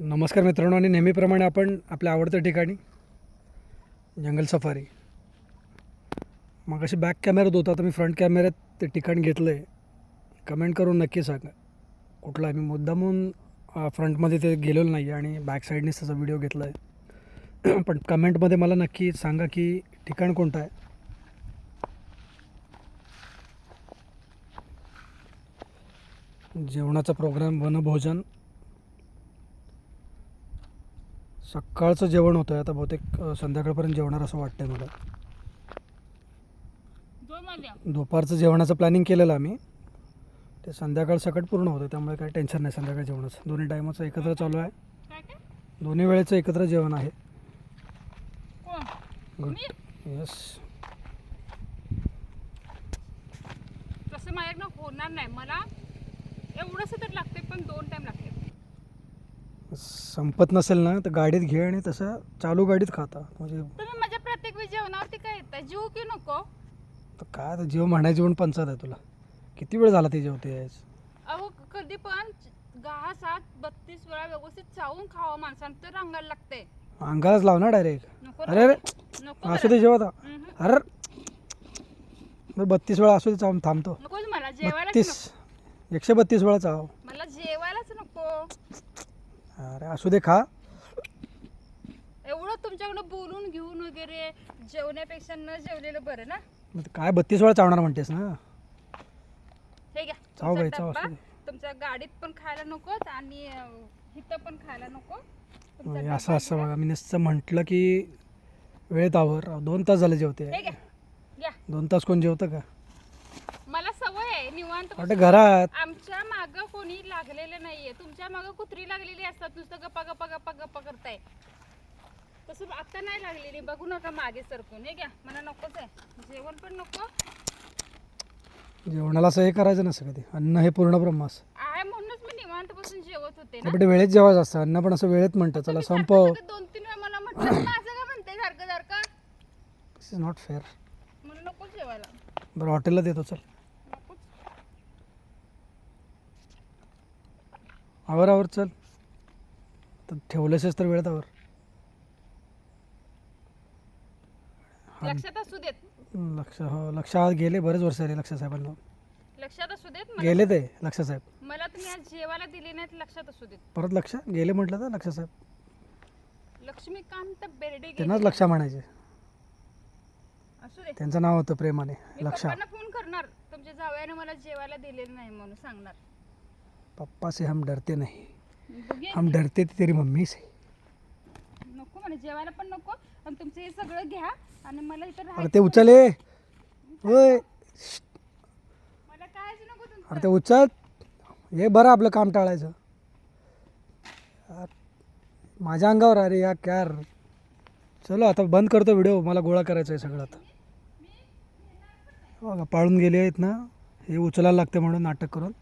नमस्कार मित्रांनो आणि नेहमीप्रमाणे आपण आपल्या आवडत्या ठिकाणी जंगल सफारी. मग अशी बॅक कॅमेऱ्यात होता तर मी फ्रंट कॅमेऱ्यात ते ठिकाण घेतलं आहे कमेंट करून नक्की सांगा. कुठला आहे? मी मुद्दामून फ्रंटमध्ये ते गेलेलो नाही आहे आणि बॅक साईडनेच त्याचा व्हिडिओ घेतला आहे पण कमेंटमध्ये मला नक्की सांगा की ठिकाण कोणतं आहे? जेवणाचा प्रोग्राम वनभोजन. सकाळचं जेवण होतं आता बहुतेक संध्याकाळपर्यंत जेवणार असं वाटतंय मला. दुपारचं जेवणाचं प्लॅनिंग केलेलं आम्ही. ते संध्याकाळ सकट पूर्ण होतं त्यामुळे काही टेन्शन नाही संध्याकाळ जेवणाचं. दोन्ही टायमाचं एकत्र चालू आहे. दोन्ही वेळेचं एकत्र जेवण आहे. गुड येस तसं माझ्याकडनं होणार नाही. मला एवढंसं तर लागते पण दोन टाइम लागते संपत नसेल ना तर गाडीत घे आणि तसं चालू गाडीत खाता म्हणजे तुम्ही माझ्या प्रत्येक वेळी जेवणावरती काय येतं? जीव की नको? तर काय आता जीव म्हणायची म्हणून पंचायत आहे तुला. किती वेळ झाला ते जेवते यायच अहो कधी पण दहा सात बत्तीस वेळा व्यवस्थित चावून खावं माणसानं तर अंगाला लागते अंगालाच लाव ना डायरेक्ट नको अरे अरे नको असू दे जेवता. अरे बरं बत्तीस वेळा असू दे चावून थांबतो. मला जेवायलाच बत्तीस. एकशे बत्तीस वेळा चाव. मला अरे असू दे खा. एवढं तुमच्याकडं बोलून घेऊन वगैरे जेवण्यापेक्षा न जेवलेलं बरं ना? मग ते काय बत्तीस वेळा चावणार म्हणतेस ना? हे घ्या चाव तुमचा बाई, चाव डब्बा. असू दे. तुमच्या गाडीत पण खायला नकोच आणि अं, इथं पण खायला नको. तुमचा म्हणजे असं डब्बा असं. बघा मी नुसतं म्हटलं की वेळेत आवर दोन तास झाले जेवते. हे घ्या घ्या. दोन तास कोण जेवतं का? निवांत वाटतं घरात. आमच्या माग कोणी लागलेलं नाहीये. तुमच्या माग कुत्री लागलेली असतात. नुसतं गप्पा गप्पा गप्पा गप्पा करताय. तसं आता नाही लागलेली. बघू नका मागे सरकून. हे घ्या. मला नकोच आहे. जेवण पण नको. जेवणाला असं हे करायचं नसतं कधी. अन्न हे पूर्ण ब्रह्मास. आहे म्हणूनच मी निवांत बसून जेवत होते ना. वेळेत जेवायचं असतं. अन्न पण असं वेळेत म्हणतं चला संपव. दोन तीन वेळा मला म्हटलं माझं काय म्हणते सारखं सारखं? दिस इज नॉट फेअर मला नकोच जेवायला. बरं हॉटेलला देतो चल नकोच आवर आवर चल. तर ठेवलंसच तर वेळेत आवर. लक्षात असू देत. लक्ष हो लक्षात गेले बरेच वर्ष झाले लक्ष साहेबांना. लक्षात असू देत मला गेले ते लक्ष साहेब. मला तुम्ही आज जेवायला दिली नाहीत लक्षात असू देत. परत लक्ष? गेले म्हटलं तर लक्ष साहेब. लक्ष्मीकांत बेर्डे गेले. त्यांनाच लक्ष म्हणायचे. असू दे. त्यांचं नाव होतं प्रेमाने मी लक्षा. पप्पांना फोन करणार. तुमच्या जावयाने मला जेवायला दिलेलं नाही म्हणून सांगणार. पप्पा से हम डरते नहीं। हम डरते थे तेरी मम्मी से। नको म्हणे जेवायला पण नको. आणि तुमचं हे सगळं घ्या आणि मला इथं अरे राहायचं ते उचले होय मला कायच नको तुमचं. अरे ते उचल. हे बरं आपलं काम टाळायचं. यार, माझ्या अंगावर अरे या क्यार चलो आता बंद करतो व्हिडिओ मला गोळा करायचा आहे सगळं आता. बघा पाळून गेले आहेत ना. हे उचलायला लागते म्हणून नाटक करून.